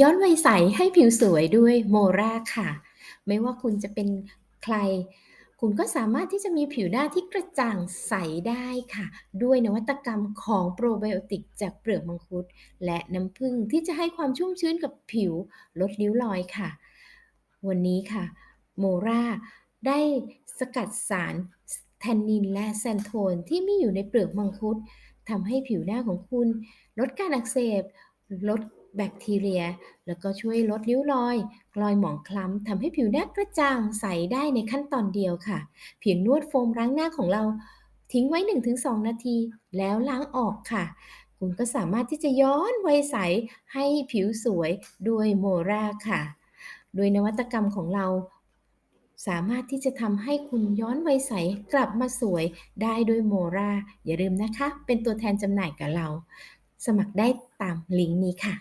ย้อนวัยใสให้ผิวสวยด้วยโมราค่ะ ไม่ว่าคุณจะเป็นใคร คุณก็สามารถที่จะมีผิวหน้าที่กระจ่างใสได้ค่ะ ด้วยนวัตกรรมของโปรไบโอติกจากเปลือกมังคุด และน้ำผึ้งที่จะให้ความชุ่มชื้นกับผิวลดริ้วรอยค่ะ วันนี้ค่ะโมราได้สกัดสารแทนนินและแซนโทนที่มีอยู่ในเปลือกมังคุดทำให้ผิวหน้าของคุณ ลดการอักเสบ ลด แบคทีเรีย แล้วก็ช่วยลดริ้วรอย รอยหมองคล้ำทำให้ผิวหน้ากระจ่างใสได้ในขั้นตอนเดียวค่ะ เพียงนวดโฟมล้างหน้าของเราทิ้งไว้ 1-2 นาที แล้วล้างออกค่ะ คุณก็สามารถที่จะย้อนวัยใสให้ผิวสวยด้วยโมราค่ะ โดยนวัตกรรมของเราสามารถที่จะทำให้คุณย้อนวัยใสกลับมาสวยได้ด้วยโมรา อย่าลืมนะคะ เป็นตัวแทนจำหน่ายกับเรา สมัครได้ตามลิงก์นี้ค่ะ